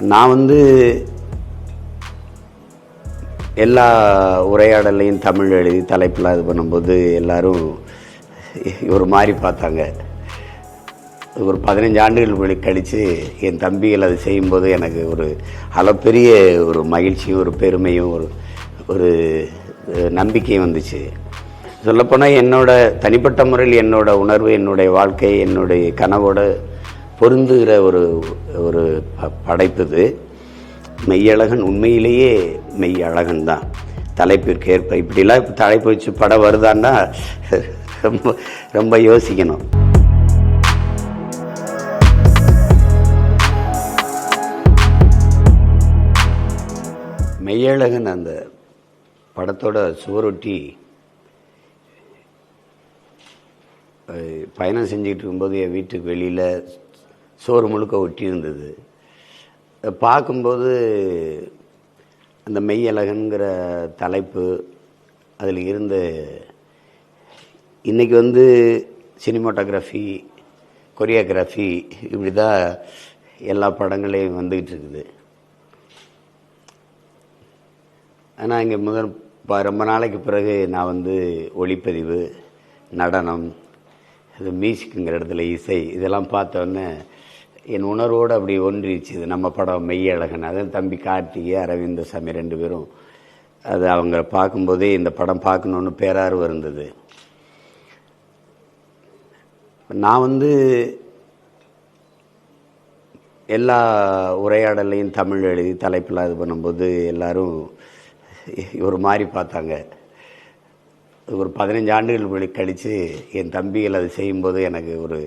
நான் வந்து எல்லா உரையாடலையும் தமிழ் எழுதி தலைப்பில் இது பண்ணும்போது எல்லோரும் ஒரு மாதிரி பார்த்தாங்க. ஒரு பதினஞ்சு ஆண்டுகள் கழித்து என் தம்பிகள் அது செய்யும்போது எனக்கு ஒரு அளப்பெரிய ஒரு மகிழ்ச்சியும் ஒரு பெருமையும் ஒரு ஒரு நம்பிக்கையும் வந்துச்சு. சொல்லப்போனால் என்னோட தனிப்பட்ட முறையில் என்னோட உணர்வு என்னுடைய வாழ்க்கை என்னுடைய கனவோட பொருந்துகிற ஒரு ஒரு ப- படைப்பு இது. மெய்யழகன் உண்மையிலேயே மெய்யழகன் தான். தலைப்பிற்கு ஏற்ப இப்படிலாம் இப்போ தலைப்பு வச்சு படம் வருதான்னா ரொம்ப ரொம்ப யோசிக்கணும். மெய்யழகன் அந்த படத்தோட சுவரொட்டி பயணம் செஞ்சுக்கிட்டு இருக்கும்போது என் வீட்டுக்கு வெளியில் சோறு முழுக்க ஒட்டி இருந்தது அதை பார்க்கும்போது அந்த மெய்யழகன்கிற தலைப்பு அதில் இருந்த இன்றைக்கி வந்து சினிமாட்டோகிராஃபி கொரியோகிராஃபி இப்படி தான் எல்லா படங்களையும் வந்துக்கிட்டு இருக்குது ஆனால் இங்கே முதல் இப்போ ரொம்ப நாளைக்கு பிறகு நான் வந்து ஒளிப்பதிவு நடனம் இது மியூசிக்குங்கிற இடத்துல இசை இதெல்லாம் பார்த்தோன்னே என் உணர்வோடு அப்படி ஒன்றிச்சு இது நம்ம படம் மெய்யழகன் அதுவும் தம்பி கார்த்திகே அரவிந்த சாமி ரெண்டு பேரும். அது அவங்க பார்க்கும்போதே இந்த படம் பார்க்கணுன்னு பேரார்வம் இருந்தது. நான் வந்து எல்லா உரையாடலையும் தமிழ் எழுதி தலைப்பில் இது பண்ணும்போது எல்லோரும் ஒரு மாதிரி பார்த்தாங்க. ஒரு பதினஞ்சு ஆண்டுகள் கழித்து என் தம்பிகள் அதை செய்யும்போது எனக்கு ஒரு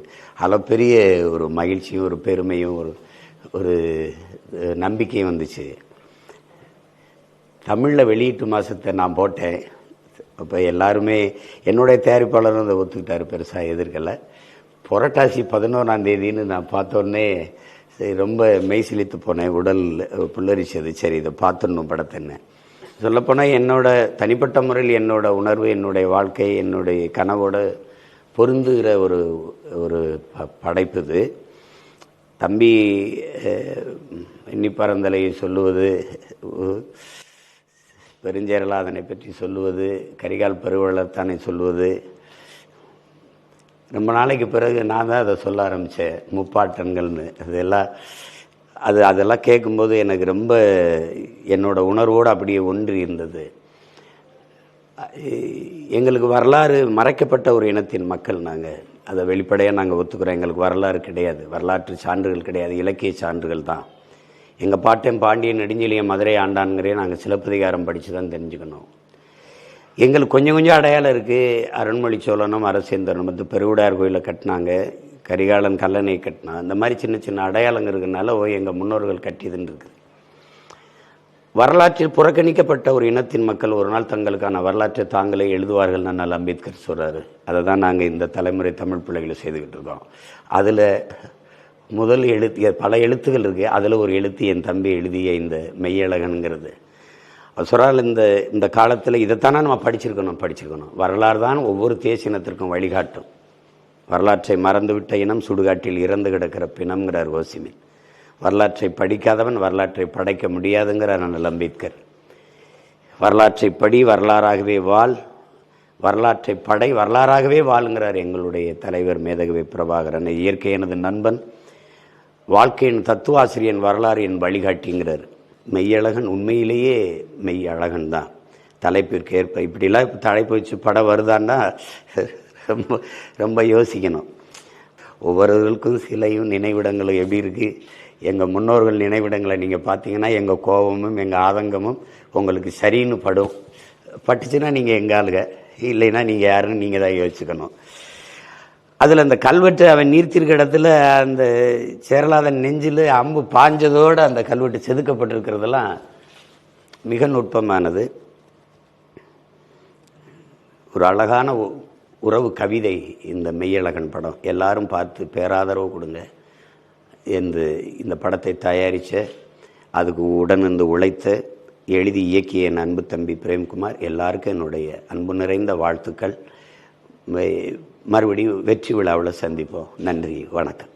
அளப்பெரிய ஒரு மகிழ்ச்சியும் ஒரு பெருமையும் ஒரு ஒரு நம்பிக்கையும் வந்துச்சு. தமிழில் வெளியீட்டு மாதத்தை நான் போட்டேன். அப்போ எல்லாருமே என்னுடைய தயாரிப்பாளரும் அதை ஒத்துக்கிட்டாரு பெருசாக எதிர்க்கலை. புரட்டாசி பதினோராம் தேதின்னு நான் பார்த்தோன்னே சரி ரொம்ப மெய்சிலித்து போனேன். உடல் புல்லரிச்சது. சரி இதை பார்த்துடணும் படத்தைன்னு. சொல்லப்போனால் என்னோட தனிப்பட்ட முறையில் என்னோட உணர்வு என்னுடைய வாழ்க்கை என்னுடைய கனவோட பொருந்துகிற ஒரு ஒரு ப- படைப்பு இது. தம்பி அஹ், எண்ணி சொல்லுவது பெருஞ்சேரலாதனை பற்றி சொல்லுவது கரிகால் பருவளத்தானை சொல்லுவது. ரொம்ப நாளைக்கு பிறகு நான் தான் அதை சொல்ல ஆரம்பித்தேன் முப்பாட்டன்கள்னு. அதெல்லாம் அது அதெல்லாம் கேட்கும்போது எனக்கு ரொம்ப என்னோடய உணர்வோடு அப்படியே ஒன்றி இருந்தது. எங்களுக்கு வரலாறு மறைக்கப்பட்ட ஒரு இனத்தின் மக்கள் நாங்கள். அதை வெளிப்படையாக நாங்கள் ஒத்துக்கிறோம். எங்களுக்கு வரலாறு கிடையாது. வரலாற்று சான்றுகள் கிடையாது. இலக்கிய சான்றுகள் தான். எங்கள் பாட்டன் பாண்டியன் நெடுஞ்செழியன் மதுரை ஆண்டான்கிறே நாங்கள் சிலப்பதிகாரம் படித்து தான் தெரிஞ்சுக்கணும். எங்களுக்கு கொஞ்சம் கொஞ்சம் அடையாளம் இருக்குது அருண்மொழி சோழனும் அரசேந்திரனும் வந்து பெருவுடையார் கோயிலை கட்டினாங்க. கரிகாலன் கல்லணை கட்டினா இந்த மாதிரி சின்ன சின்ன அடையாளங்கள் இருக்கிறதுனால ஓ எங்கள் முன்னோர்கள் கட்டியதுன்னு இருக்குது. வரலாற்றில் புறக்கணிக்கப்பட்ட ஒரு இனத்தின் மக்கள் ஒரு நாள் தங்களுக்கான வரலாற்றை தாங்களே எழுதுவார்கள் நான் அம்பேத்கர் சொல்கிறாரு அதை தான் நாங்கள் இந்த தலைமுறை தமிழ் பிள்ளைகளை செய்துக்கிட்டு இருக்கோம். அதில் முதல் எழுத்து பல எழுத்துகள் இருக்குது அதில் ஒரு எழுத்து என் தம்பி எழுதிய இந்த மெய்யழகனுங்கிறது சொல்கிறால் இந்த இந்த காலத்தில் இதைத்தானே நம்ம படிச்சிருக்கணும் படிச்சிருக்கணும். வரலாறு தான் ஒவ்வொரு தேசினத்திற்கும் வழிகாட்டும். வரலாற்றை மறந்துவிட்ட இனம் சுடுகாட்டில் இறந்து கிடக்கிற பிணம்ங்கிறார் ஓசிமின். வரலாற்றை படிக்காதவன் வரலாற்றை படைக்க முடியாதுங்கிறார் அண்ணல் அம்பேத்கர். வரலாற்றை படி வரலாறாகவே வாழ் வரலாற்றை படை வரலாறாகவே வாழுங்கிறார் எங்களுடைய தலைவர் மேதகவி பிரபாகரன் இயற்கை எனது நண்பன் வாழ்க்கையின் தத்துவாசிரியன் வரலாறு என் வழிகாட்டிங்கிறார். மெய்யழகன் உண்மையிலேயே மெய் அழகன் தான் தலைப்பிற்கு ஏற்ப இப்படிலாம் இப்போ தலைப்பு வச்சு படம் வருதான்னா ரொம்ப ரொம்ப யோசிக்கணும். ஒவ்வொருவர்களுக்கும் சிலையும் நினைவிடங்களும் எப்படி இருக்குது எங்கள் முன்னோர்கள் நினைவிடங்களை நீங்கள் பார்த்தீங்கன்னா எங்கள் கோபமும் எங்கள் ஆதங்கமும் உங்களுக்கு சரின்னு படும். பட்டுச்சுன்னா நீங்கள் எங்கள் ஆளுங்க இல்லைன்னா நீங்கள் யாருன்னு நீங்கள் தான் யோசிச்சுக்கணும். அதில் அந்த கல்வெட்டு அவன் நீர்த்திருக்க இடத்துல அந்த சேரலாதன் நெஞ்சில் அம்பு பாஞ்சதோடு அந்த கல்வெட்டு செதுக்கப்பட்டிருக்கிறதெல்லாம் மிக நுட்பமானது. ஒரு அழகான உறவு கவிதை இந்த மெய்யழகன் படம். எல்லாரும் பார்த்து பேராதரவு கொடுங்க என்று இந்த படத்தை தயாரித்த அதுக்கு உடனிருந்து உழைத்த எழுதி இயக்கிய என் அன்பு தம்பி பிரேம்குமார் எல்லாருக்கும் என்னுடைய அன்பு நிறைந்த வாழ்த்துக்கள். மறுபடியும் வெற்றி விழாவில் சந்திப்போம். நன்றி வணக்கம்.